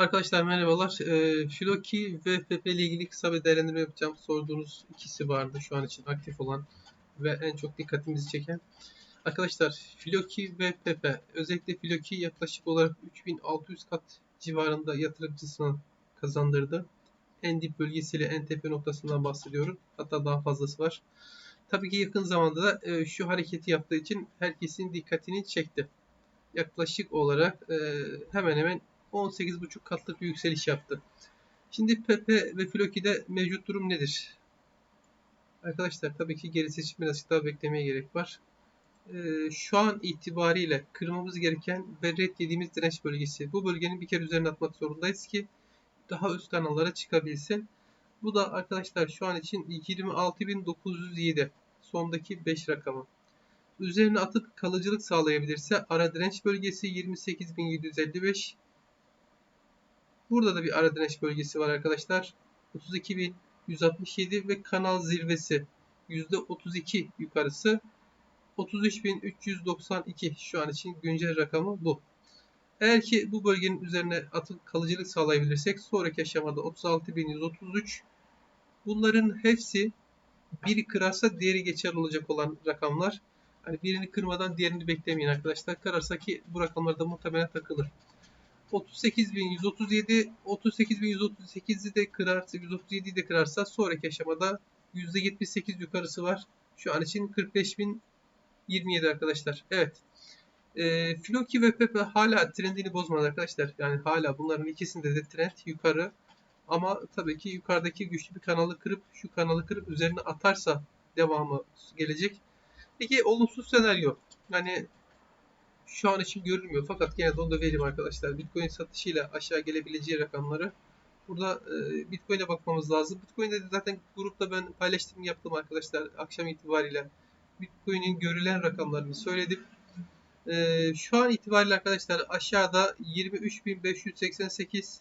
Arkadaşlar merhabalar. Ee, Filoki ve Pepe ile ilgili kısa bir değerlendirme yapacağım. Sorduğunuz ikisi vardı şu an için aktif olan ve en çok dikkatimizi çeken. Arkadaşlar Filoki ve Pepe özellikle Filoki yaklaşık olarak 3600 kat civarında yatırımcısına kazandırdı. En dip bölgesiyle en tepe noktasından bahsediyorum. Hatta daha fazlası var. Tabii ki yakın zamanda da e, şu hareketi yaptığı için herkesin dikkatini çekti. Yaklaşık olarak e, hemen hemen 18,5 katlık bir yükseliş yaptı. Şimdi Pepe ve Floki'de mevcut durum nedir? Arkadaşlar tabii ki gerisi için birazcık daha beklemeye gerek var. Ee, şu an itibariyle kırmamız gereken ve red dediğimiz direnç bölgesi. Bu bölgenin bir kere üzerine atmak zorundayız ki daha üst kanallara çıkabilsin. Bu da arkadaşlar şu an için 26.907 sondaki 5 rakamı. Üzerine atıp kalıcılık sağlayabilirse ara direnç bölgesi 28.755 Burada da bir ara direnç bölgesi var arkadaşlar. 32.167 ve kanal zirvesi %32 yukarısı 33.392 şu an için güncel rakamı bu. Eğer ki bu bölgenin üzerine atıp kalıcılık sağlayabilirsek sonraki aşamada 36.133 bunların hepsi biri kırarsa diğeri geçer olacak olan rakamlar. Hani birini kırmadan diğerini beklemeyin arkadaşlar. Kırarsa ki bu rakamlarda muhtemelen takılır. 38.137 38.138'i de kırarsa 137'yi de kırarsa sonraki aşamada %78 yukarısı var. Şu an için 45.027 arkadaşlar. Evet. E, Floki ve Pepe hala trendini bozmadı arkadaşlar. Yani hala bunların ikisinde de trend yukarı. Ama tabii ki yukarıdaki güçlü bir kanalı kırıp şu kanalı kırıp üzerine atarsa devamı gelecek. Peki olumsuz senaryo. Yani şu an için görülmüyor. Fakat gene de onu da vereyim arkadaşlar. Bitcoin satışıyla aşağı gelebileceği rakamları. Burada e, Bitcoin'e bakmamız lazım. Bitcoin'de de zaten grupta ben paylaştım yaptım arkadaşlar akşam itibariyle. Bitcoin'in görülen rakamlarını söyledim. E, şu an itibariyle arkadaşlar aşağıda 23.588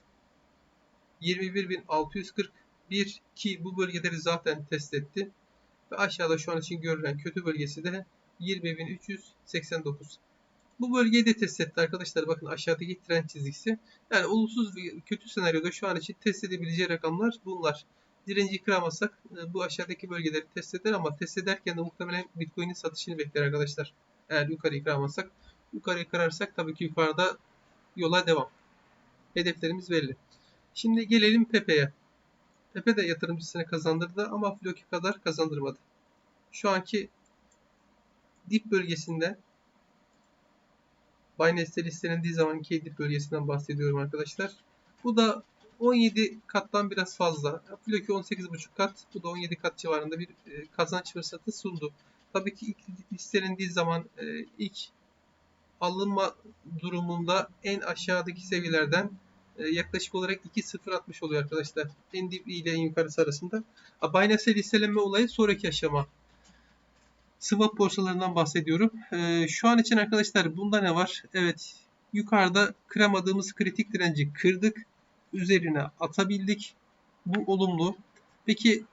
21.641 ki bu bölgeleri zaten test etti. Ve aşağıda şu an için görülen kötü bölgesi de 20.389. Bu bölgeyi de test etti arkadaşlar. Bakın aşağıdaki trend çizgisi. Yani olumsuz bir kötü senaryoda şu an için test edebileceği rakamlar bunlar. Direnci kıramazsak e, bu aşağıdaki bölgeleri test eder ama test ederken de muhtemelen Bitcoin'in satışını bekler arkadaşlar. Eğer yukarıyı kıramazsak. Yukarıyı kırarsak tabii ki yukarıda yola devam. Hedeflerimiz belli. Şimdi gelelim Pepe'ye. Pepe de yatırımcısına kazandırdı ama Floki kadar kazandırmadı. Şu anki dip bölgesinde Binance'de listelendiği zamanki dip bölgesinden bahsediyorum arkadaşlar. Bu da 17 kattan biraz fazla. Floki 18,5 kat. Bu da 17 kat civarında bir e, kazanç fırsatı sundu. Tabii ki ilk listelendiği zaman e, ilk alınma durumunda en aşağıdaki seviyelerden e, yaklaşık olarak 2.060 oluyor arkadaşlar. En dip ile en yukarısı arasında. Binance listelenme olayı sonraki aşama. Swap borsalarından bahsediyorum. Ee, şu an için arkadaşlar bunda ne var? Evet yukarıda kıramadığımız kritik direnci kırdık. Üzerine atabildik. Bu olumlu. Peki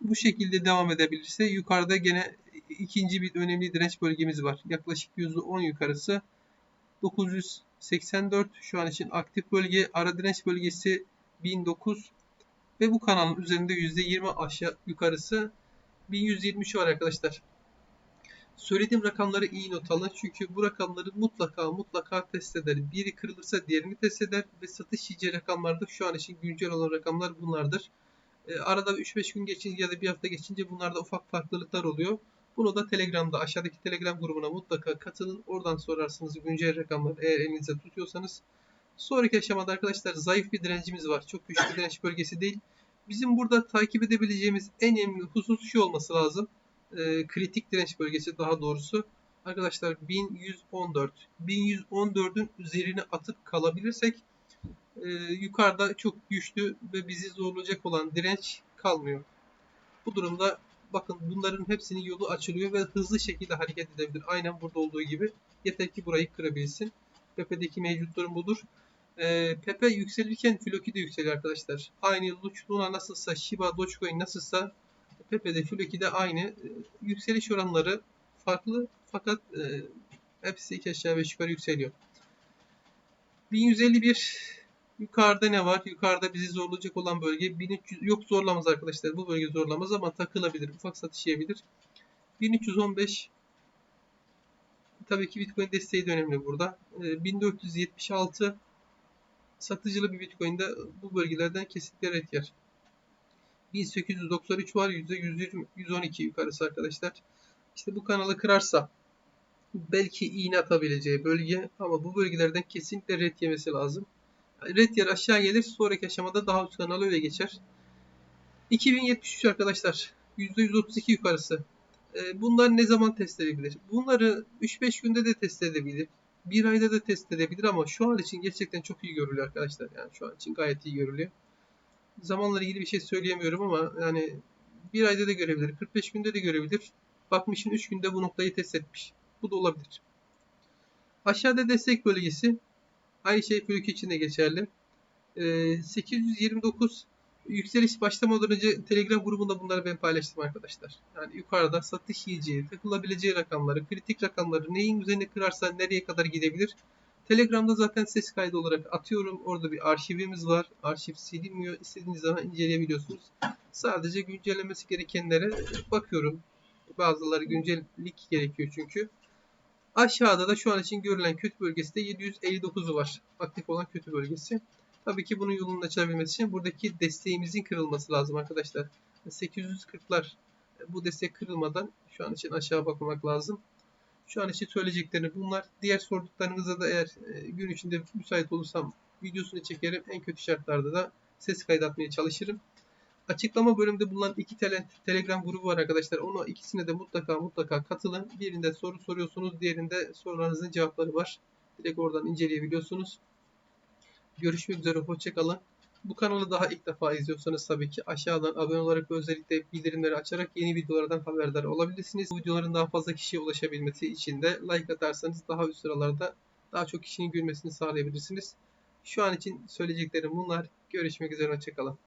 bu şekilde devam edebilirse yukarıda gene ikinci bir önemli direnç bölgemiz var. Yaklaşık %10 yukarısı 984 şu an için aktif bölge. Ara direnç bölgesi 1009 ve bu kanalın üzerinde %20 aşağı yukarısı 1123 var arkadaşlar. Söylediğim rakamları iyi not alın. Çünkü bu rakamları mutlaka mutlaka test eder. Biri kırılırsa diğerini test eder. Ve satış yiyeceği rakamlarda şu an için güncel olan rakamlar bunlardır. E, arada 3-5 gün geçince ya da bir hafta geçince bunlarda ufak farklılıklar oluyor. Bunu da Telegram'da aşağıdaki Telegram grubuna mutlaka katılın. Oradan sorarsınız güncel rakamları eğer elinizde tutuyorsanız. Sonraki aşamada arkadaşlar zayıf bir direncimiz var. Çok güçlü direnç bölgesi değil. Bizim burada takip edebileceğimiz en önemli husus şu olması lazım. E, kritik direnç bölgesi daha doğrusu. Arkadaşlar 1114. 1114'ün üzerine atıp kalabilirsek e, yukarıda çok güçlü ve bizi zorlayacak olan direnç kalmıyor. Bu durumda bakın bunların hepsinin yolu açılıyor ve hızlı şekilde hareket edebilir. Aynen burada olduğu gibi. Yeter ki burayı kırabilsin. Pepe'deki mevcut durum budur. E, Pepe yükselirken Floki de yükseliyor arkadaşlar. Aynı Luna nasılsa, Shiba, Dogecoin nasılsa Pepe'de, Floki'de aynı. E, yükseliş oranları farklı fakat e, hepsi iki aşağı beş yukarı yükseliyor. 1151 Yukarıda ne var? Yukarıda bizi zorlayacak olan bölge 1300 yok zorlamaz arkadaşlar. Bu bölge zorlamaz ama takılabilir. Ufak satış yiyebilir. 1315 tabii ki Bitcoin desteği de önemli burada. Ee, 1476 satıcılı bir Bitcoin'de bu bölgelerden kesinlikle ret yer. 1893 var. %120, 112 yukarısı arkadaşlar. İşte bu kanalı kırarsa belki iğne atabileceği bölge ama bu bölgelerden kesinlikle red yemesi lazım. Red yer aşağı gelir sonraki aşamada daha üst kanala öyle geçer. 2073 arkadaşlar %132 yukarısı. Ee, Bunlar ne zaman test edebilir? Bunları 3-5 günde de test edebilir. Bir ayda da test edebilir ama şu an için gerçekten çok iyi görülüyor arkadaşlar. Yani şu an için gayet iyi görülüyor. Zamanla ilgili bir şey söyleyemiyorum ama yani bir ayda da görebilir, 45 günde de görebilir. Bakmışın 3 günde bu noktayı test etmiş. Bu da olabilir. Aşağıda destek bölgesi. Aynı şey Fülük için de geçerli. Ee, 829 yükseliş başlamadan önce Telegram grubunda bunları ben paylaştım arkadaşlar. Yani yukarıda satış yiyeceği, takılabileceği rakamları, kritik rakamları neyin üzerine kırarsa nereye kadar gidebilir. Telegram'da zaten ses kaydı olarak atıyorum. Orada bir arşivimiz var. Arşiv silinmiyor. İstediğiniz zaman inceleyebiliyorsunuz. Sadece güncellemesi gerekenlere bakıyorum. Bazıları güncellik gerekiyor çünkü. Aşağıda da şu an için görülen kötü bölgesi de 759'u var. Aktif olan kötü bölgesi. Tabii ki bunun yolunu açabilmesi için buradaki desteğimizin kırılması lazım arkadaşlar. 840'lar bu destek kırılmadan şu an için aşağı bakmak lazım. Şu an için söyleyeceklerim bunlar. Diğer sorduklarınıza da eğer e, gün içinde müsait olursam videosunu çekerim. En kötü şartlarda da ses kaydetmeye çalışırım. Açıklama bölümünde bulunan iki tele, Telegram grubu var arkadaşlar. Onu ikisine de mutlaka mutlaka katılın. Birinde soru soruyorsunuz, diğerinde sorularınızın cevapları var. Direkt oradan inceleyebiliyorsunuz. Görüşmek üzere, hoşçakalın. Bu kanalı daha ilk defa izliyorsanız tabii ki aşağıdan abone olarak ve özellikle bildirimleri açarak yeni videolardan haberdar olabilirsiniz. Bu videoların daha fazla kişiye ulaşabilmesi için de like atarsanız daha üst sıralarda daha çok kişinin görmesini sağlayabilirsiniz. Şu an için söyleyeceklerim bunlar. Görüşmek üzere, hoşçakalın.